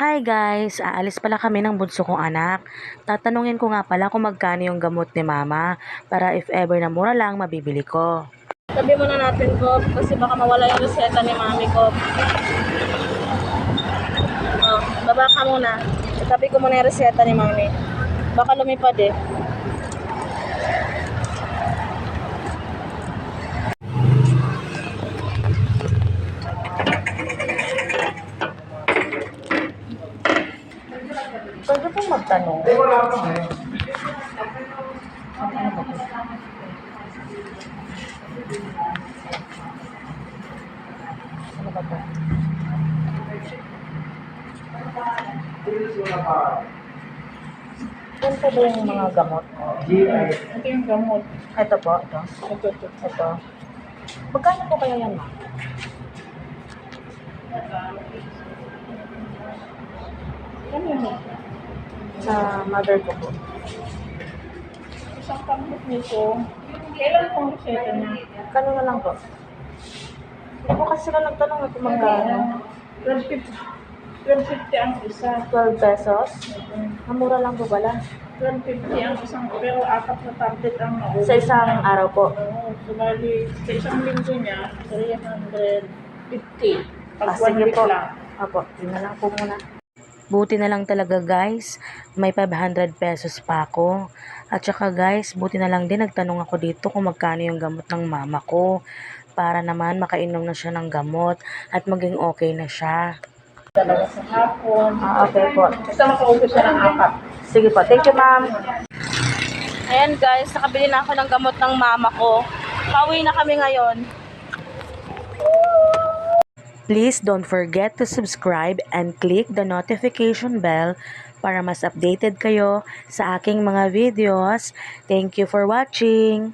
Hi guys! Aalis pala kami ng bunso kong anak. Tatanungin ko nga pala kung magkano yung gamot ni mama para if ever na mura lang mabibili ko. Tabi muna natin ko kasi baka mawala yung reseta ni mami ko. Oh, baba ka muna. Tabi ko muna yung reseta ni mami. Baka lumipad eh. Pwede pong magtanong. Ano ba to? Yan po ba yung mga gamot? Ito yung gamot. Ito po, ito. Ito, ito. Ito. Magkano po kaya yan, ma'am? Ano yun? Sa mother ko po. Isang pangkot nito. Kailan pong reseta niya? Kano na lang po? Hindi po kasi sila nagtanong ito magkano. 1250 1250 ang isa. 12 pesos? Mamura lang po pala. 1250 ang isang, pero apat na tablet ang naubos. Sa isang araw po. Oo, so bali, sa isang linggo niya, 350. Pag Ah, one sige week po. lang. Apo, yun na lang po muna. Buti na lang talaga guys, may 500 pesos pa ako. At saka guys, buti na lang din nagtanong ako dito kung magkano yung gamot ng mama ko. Para naman makainom na siya ng gamot at maging okay na siya. Dalawa sa hapon. Ah, okay po. Basta makaubos siya ng apat. Sige po. Thank you, ma'am. Ayan guys, nakabili na ako ng gamot ng mama ko. Pauwi na kami ngayon. Please don't forget to subscribe and click the notification bell para mas updated kayo sa aking mga videos. Thank you for watching!